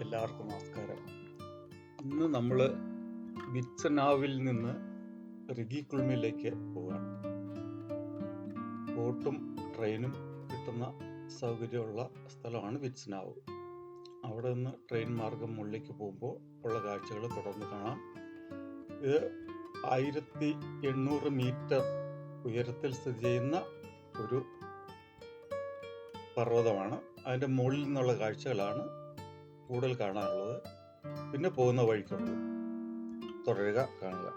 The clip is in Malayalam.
എല്ലാവർക്കും നമസ്കാരം. ഇന്ന് നമ്മൾ വിച്ചനാവിൽ നിന്ന് റിഗി കുൾമിലേക്ക് പോവുകയാണ് ബോട്ടും ട്രെയിനും കിട്ടുന്ന സൗകര്യമുള്ള സ്ഥലമാണ് വിറ്റ്സനാവ് അവിടെ നിന്ന് ട്രെയിൻ മാർഗം മുകളിലേക്ക് പോകുമ്പോൾ ഉള്ള കാഴ്ചകൾ തുടർന്ന് കാണാം. ഇത് ആയിരത്തി എണ്ണൂറ് മീറ്റർ ഉയരത്തിൽ സ്ഥിതി ചെയ്യുന്ന ഒരു പർവതമാണ്. അതിന്റെ മുകളിൽ നിന്നുള്ള കാഴ്ചകളാണ് കൂടുതൽ കാണാനുള്ളത്. പിന്നെ പോകുന്ന വഴിക്കുള്ളത് തുടരുക കാണുക.